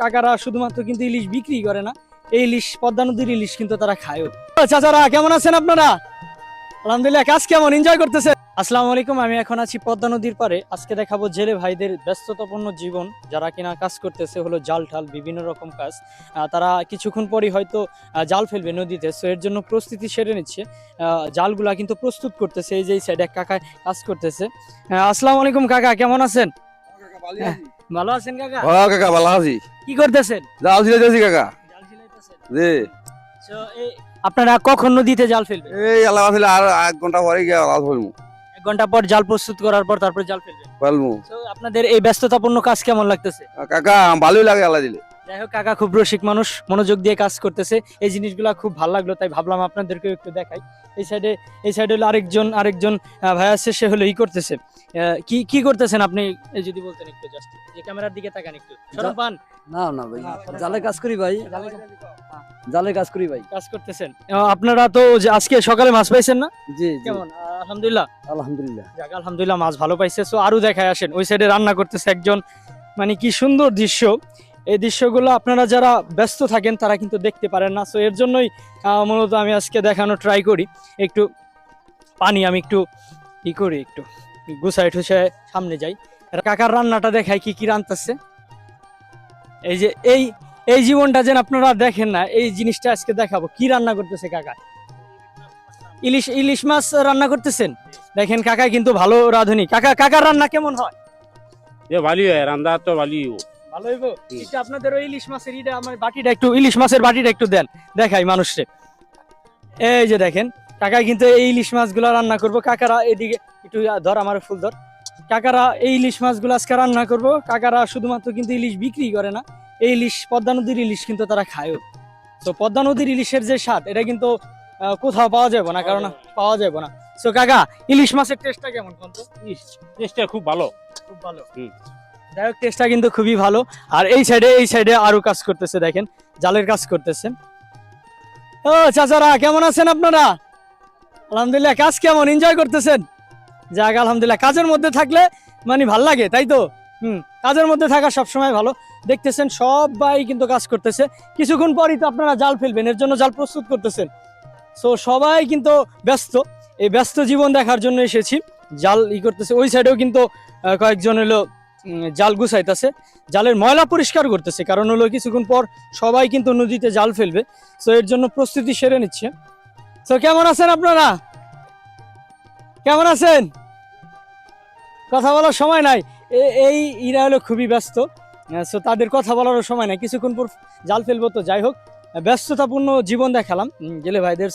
কাকারা শুধুমাত্র কিন্তু ইলিশ বিক্রি করে না, এই ইলিশ পদ্মা নদীর ইলিশ কিন্তু তারা খায়ও। চাচারা, কেমন আছেন আপনারা? আলহামদুলিল্লাহ, কাজ কেমন? এনজয় করতেছে আসসালামু আলাইকুম, আমি এখন আছি পদ্মা নদীর পারে আজকে দেখাবো জেলে ভাইদের ব্যস্ততাপূর্ণ জীবন। যারা কিনা কাজ করতেছে, হলো জাল ঠাল, বিভিন্ন রকম কাজ। তারা কিছুক্ষণ পরই হয়তো জাল ফেলবে নদীতে। সো, এর জন্য প্রস্তুতি সেরে নিচ্ছে। জালগুলা কিন্তু প্রস্তুত করতেছে। এই যে সাইডে কাকা কাজ করতেছে। আসসালামু আলাইকুম, কাকা, কেমন আছেন? ভালো আছেন কাকা? ও কাকা ভালো আছি। কি করতেছেন? জাল কাকা। জাল জি। এই আপনারা কখন নদীতে জাল ফেলবেন? এই আল্লাহ আর এক ঘণ্টা পরে গিয়ে আল্লাহ ফেলব এক ঘণ্টা পর জাল প্রস্তুত করার পর তারপর জাল ফেলবেন? ফেলব। তো আপনাদের এই ব্যস্ততাপূর্ণ কাজ কেমন লাগতেছে? কাকা ভালোই লাগে আল্লাহ দিলে। যাই হোক কাকা খুব রসিক মানুষ মনোযোগ দিয়ে কাজ করতেছে। এই জিনিসগুলো খুব ভালো লাগল তাই ভাবলাম আপনাদেরকেও একটু দেখাই। এই সাইডে এই সাইডে হলো আরেকজন আরেকজন ভাই আছে সে হলো ই করতেছে। কি কি করতেছেন আপনি? যদি বলতেন একটু জাস্ট যে ক্যামেরার দিকে তাকান একটু। সরম পান না না ভাই জালে কাজ করি ভাই। জালে কাজ করি। ভাই। কাজ করতেছেন। আপনারা তো আজকে সকালে মাছ পাইছেন না? জি জি। কেমন? আলহামদুলিল্লাহ। আলহামদুলিল্লাহ। যাক আলহামদুলিল্লাহ মাছ ভালো পাইছে। সো আরও দেখায় আসেন। ওই সাইডে রান্না করতেছে একজন। মানে কি সুন্দর দৃশ্য। এই দৃশ্যগুলো আপনারা যারা ব্যস্ত থাকেন, তারা কিন্তু দেখতে পারেন না। সো এর জন্যই মূলত আমি আজকে দেখানো ট্রাই করি। একটু পানি আমি একটু ই করি, একটু গুছাই ঠুসাই সামনে যাই। কাকার রান্নাটা দেখায় কি কি রান্তাছে এই যে, এই এই জীবনটা যেন আপনারা দেখেন না, এই জিনিসটা আজকে দেখাবো। কি রান্না করতেছে কাকা? ইলিশ ইলিশ মাছ রান্না করতেছেন? দেখেন কাকা কিন্তু ভালো রাঁধুনি। কাকা, কাকার রান্না কেমন হয়? এ ভালি হয়, রান্না তো ভালি ভালো হইব? এটা আপনাদের ওই ইলিশ মাছের ইটা আমার বাটিটা একটু ইলিশ মাছের বাটিটা একটু দেন। দেখাই মানুষরে। এই যে দেখেন কাকা কিন্তু এই ইলিশ মাছগুলো রান্না করব। কাকারা এদিকে একটু ধর আমার ফুল ধর। কাকারা এই ইলিশ মাছগুলো আজকে রান্না করব। কাকারা শুধুমাত্র কিন্তু ইলিশ বিক্রি করে না এই ইলিশ পদ্মা নদীর ইলিশ কিন্তু তারা খায়ও। তো পদ্মা নদীর ইলিশের যে স্বাদ এটা কিন্তু আহ, কোথাও পাওয়া যাবে না কারণ পাওয়া যাবে না। তো কাকা ইলিশ মাছের টেস্টটা কেমন টেস্টটা খুব ভালো। খুব ভালো। হুম। যাই হোক টেস্টটা কিন্তু খুবই ভালো। আর এই সাইডে এই সাইডে আরও কাজ করতেছে দেখেন জালের কাজ করতেছে। ও চাচারা কেমন আছেন আপনারা? আলহামদুলিল্লাহ কাজ কেমন? এনজয় করতেছেন? যাক আলহামদুলিল্লাহ কাজের মধ্যে থাকলে মানে ভালো লাগে তাই তো? হুম কাজের মধ্যে থাকা সবসময় ভালো। দেখতেছেন সবাই কিন্তু কাজ করতেছে। কিছুক্ষণ পরই তো আপনারা জাল ফেলবেন এর জন্য জাল প্রস্তুত করতেছেন। সো সবাই কিন্তু ব্যস্ত। এই ব্যস্ত জীবন দেখার জন্য এসেছি। জাল ই করতেছে। ওই সাইডেও কিন্তু কয়েকজন উম, জাল গুছাইতেছে। জালের ময়লা পরিষ্কার করতেছে, কারণ হলো কিছুক্ষণ পর সবাই কিন্তু নদীতে জাল ফেলবে। সো এর জন্য প্রস্তুতি সেরে নিচ্ছে। তো কেমন আছেন আপনারা? কেমন আছেন? কথা বলার সময় নাই। এই ইরা হলো খুবই ব্যস্ত। সো তাদের কথা বলারও সময় নাই। কিছুক্ষণ পর জাল ফেলব তো যাই হোক। ব্যস্ততাপূর্ণ জীবন দেখালাম। জেলে ভাইদের